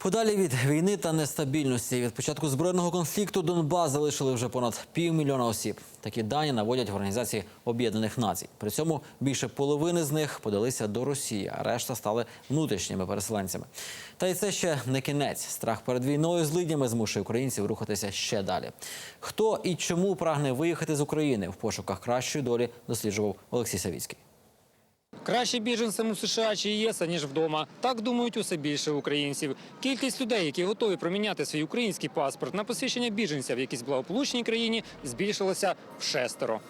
Подалі від війни та нестабільності від початку збройного конфлікту Донбас залишили вже понад півмільйона осіб. Такі дані наводять в організації Об'єднаних Націй. При цьому більше половини з них подалися до Росії, а решта стали внутрішніми переселенцями. Та й це ще не кінець. Страх перед війною з лиднями змушує українців рухатися ще далі. Хто і чому прагне виїхати з України в пошуках кращої долі, досліджував Олексій Савіцький. Краще біженцям у США чи ЄС, ніж вдома. Так думають усе більше українців. Кількість людей, які готові проміняти свій український паспорт на посвідчення біженця в якійсь благополучній країні, збільшилася в шестеро.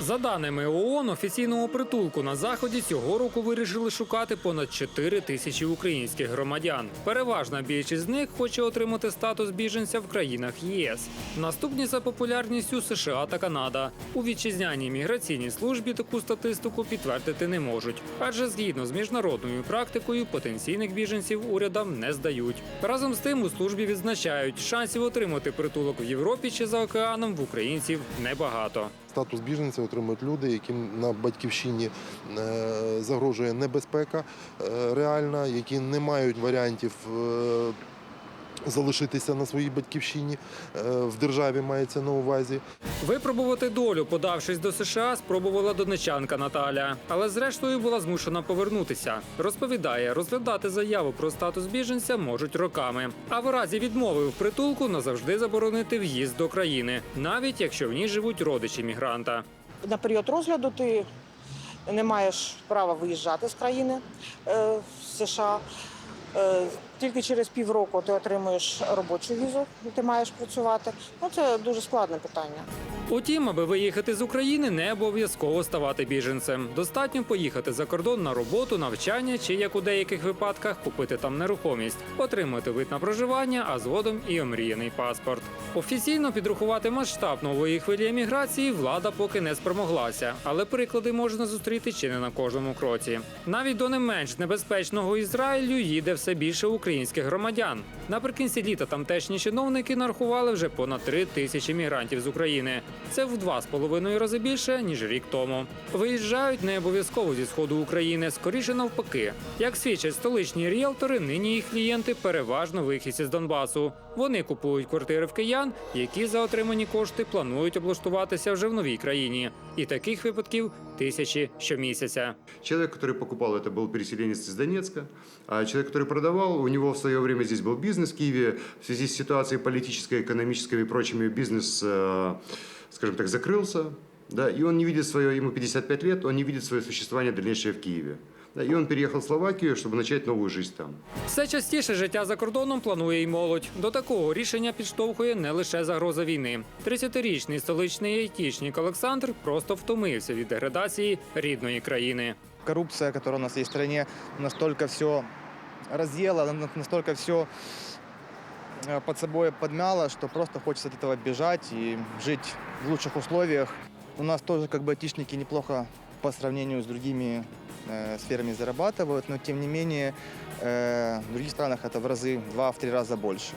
За даними ООН, офіційного притулку на заході цього року вирішили шукати понад 4 тисячі українських громадян. Переважна більшість з них хоче отримати статус біженця в країнах ЄС. Наступні за популярністю США та Канада. У вітчизняній міграційній службі таку статистику підтвердити не можуть, адже згідно з міжнародною практикою потенційних біженців урядам не здають. Разом з тим у службі відзначають, шансів отримати притулок в Європі чи за океаном в українців небагато. Статус біженця отримують люди, яким на батьківщині е, загрожує небезпека е, реальна, які не мають варіантів е, залишитися на своїй батьківщині е, в державі мається на увазі. Випробувати долю, подавшись до США, спробувала донечанка Наталя, але зрештою була змушена повернутися. Розповідає, розглядати заяву про статус біженця можуть роками. А в разі відмови в притулку назавжди заборонити в'їзд до країни, навіть якщо в ній живуть родичі мігранта. на період розгляду ти не маєш права виїжджати з країни е, в США. Е, Тільки через півроку ти отримуєш робочу візу, ти маєш працювати. Ну це дуже складне питання. Утім, аби виїхати з України, не обов'язково ставати біженцем. Достатньо поїхати за кордон на роботу, навчання чи, як у деяких випадках, купити там нерухомість, отримати вид на проживання, а згодом і омріяний паспорт. Офіційно підрахувати масштаб нової хвилі еміграції влада поки не спромоглася, але приклади можна зустріти чи не на кожному кроці. Навіть до не менш небезпечного Ізраїлю їде все більше українських громадян. Наприкінці літа тамтешні чиновники нарахували вже понад три тисячі мігрантів з України. Це в два з половиною рази більше ніж рік тому. Виїжджають не обов'язково зі сходу України, скоріше навпаки. Як свідчать столичні ріелтори, нині їх клієнти переважно вихідці з Донбасу. Вони купують квартири в киян, які за отримані кошти планують облаштуватися вже в новій країні. І таких випадків тисячі щомісяця. Человек, который покупал, это был переселенец из Донецка. А человек, который продавал, у него в свое время здесь был бизнес в Киеве. В связи с ситуацией политической, экономической и прочими бизнес, э, скажем так, закрылся. Да, и он не видит свое, ему 55 лет, он не видит свое существование дальнейшее в Киеве. Да, и он переехал в Словакию, чтобы начать новую жизнь там. Все частіше життя за кордоном планує й молодь. До такого рішення підштовхує не лише загроза війни. 30-річний столичний айтішник Олександр просто втомився від деградації рідної країни. коррупция, которая у нас есть в стране, настолько все разъела, на- настолько все под собой подмяла, что просто хочется от этого бежать и жить в лучших условиях. У нас тоже как бы айтишники неплохо по сравнению с другими э, сферами зарабатывают, но тем не менее э, в других странах это в разы, в два, в три раза больше.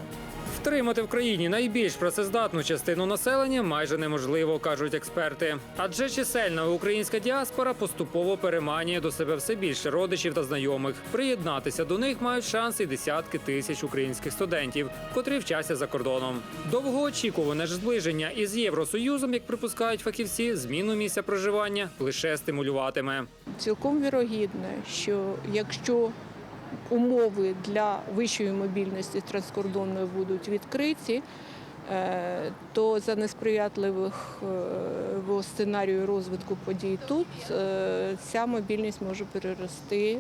Втримати в країні найбільш працездатну частину населення майже неможливо, кажуть експерти. Адже чисельна українська діаспора поступово переманює до себе все більше родичів та знайомих. Приєднатися до них мають шанс і десятки тисяч українських студентів, котрі вчаться за кордоном. Довгоочікуване ж зближення із Євросоюзом, як припускають фахівці, зміну місця проживання лише стимулюватиме. Цілком вірогідно, що якщо умови для вищої мобільності транскордонної будуть відкриті, е, то за несприятливих е, сценарію розвитку подій тут е, ця мобільність може перерости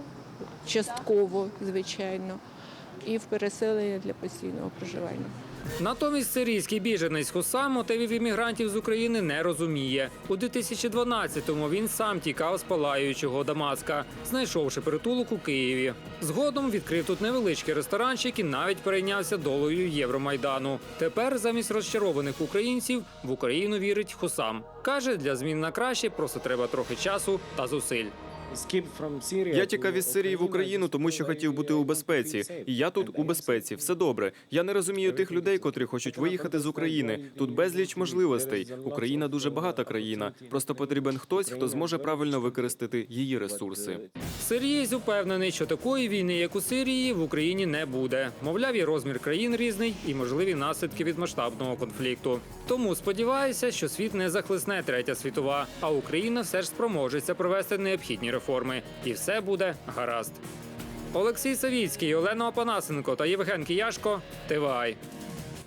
частково, звичайно, і в переселення для постійного проживання. Натомість сирійський біженець Хусам мотивів іммігрантів з України не розуміє. У 2012-му він сам тікав з палаючого Дамаска, знайшовши притулок у Києві. Згодом відкрив тут невеличкий ресторанчик і навіть перейнявся долею Євромайдану. Тепер замість розчарованих українців в Україну вірить Хусам. Каже, для змін на краще просто треба трохи часу та зусиль. Я тікав із Сирії в Україну, тому що хотів бути у безпеці. І я тут у безпеці. Все добре. Я не розумію тих людей, котрі хочуть виїхати з України. Тут безліч можливостей. Україна дуже багата країна. Просто потрібен хтось, хто зможе правильно використати її ресурси. Сирієць упевнений, що такої війни, як у Сирії, в Україні не буде. Мовляв, і розмір країн різний, і можливі наслідки від масштабного конфлікту. Тому сподіваюся, що світ не захлисне третя світова, а Україна все ж спроможеться провести необхідні реформи, і все буде гаразд. Олексій Савіцький, Олена Опанасенко та Євген Кияшко. ТВАЙ.